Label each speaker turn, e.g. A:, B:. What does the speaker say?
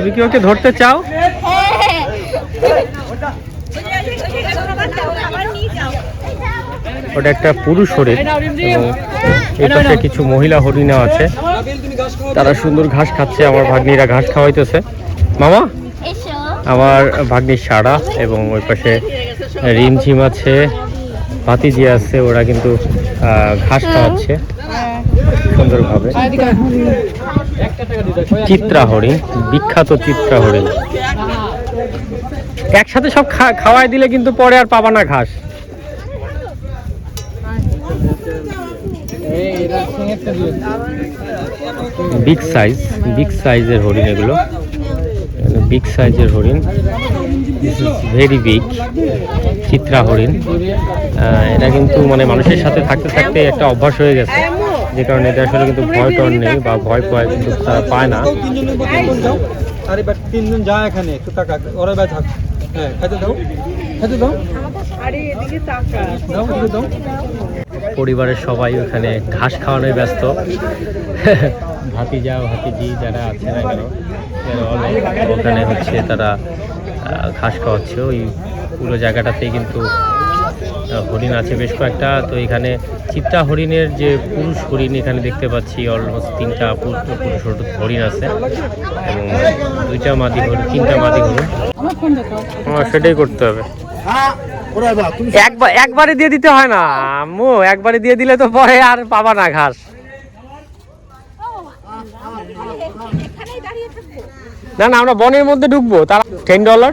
A: তুমি কি ওকে ধরতে চাও? ওটা একটা পুরুষ হরিণ। এবং এই পাশে কিছু মহিলা হরিণও আছে। তারা সুন্দর ঘাস খাচ্ছে আমার ভাগ্নিরা ঘাস খাওয়াইতেছে। মামা আমার ভাগ্নি সারা এবং ওই পাশে রিমঝিম আছে ভাতিজি আছে ওরা কিন্তু ঘাস খাওয়াচ্ছে। সুন্দরভাবে। চিত্রা হরিণ বিখ্যাত চিত্রা হরিণ একসাথে সব খাওয়াই দিলে কিন্তু পরে আর পাবা না ঘাস। বিগ সাইজ বিগ সাইজের হরিণ এগুলো। বিগ সাইজের হরিণ। ভেরি বিগ চিত্রা হরিণ এটা কিন্তু মানে মানুষের সাথে থাকতে থাকতে একটা অভ্যাস হয়ে গেছে। যে কারণে এদের আসলে কিন্তু ভয় টর নেই বা ভয় পায় কিন্তু তারা পায় না।
B: আরে বাট তিনজন যায় এখানে একটু টাকা ওরা থাক। হ্যাঁ খাইতে দাও। খাইতে দাও।
A: পরিবারের সবাই ওখানে ঘাস খাওয়ানোয় ব্যস্ত। ভাতিজা ভাতিজি যারা আছে না কেন ওখানে হচ্ছে তারা ঘাস খাওয়াচ্ছে। ওই পুরো জায়গাটাতেই কিন্তু হরিণ আছে বেশ কয়েকটা। তো এখানে চিত্রা হরিণের যে পুরুষ হরিণ এখানে দেখতে পাচ্ছি অলমোস্ট তিনটা পুরুষ হরিণ আছে। এবং দুইটা মাদি হরিণ, তিনটা মাদি হরিণ। সেটাই করতে হবে। একবার একবারে দিয়ে দিতে হয় না, আম্মু, একবারে দিয়ে দিলে তো পরে আর পাবা না ঘাস। না না, আমরা বনের মধ্যে ঢুকবো, তারা টেন ডলার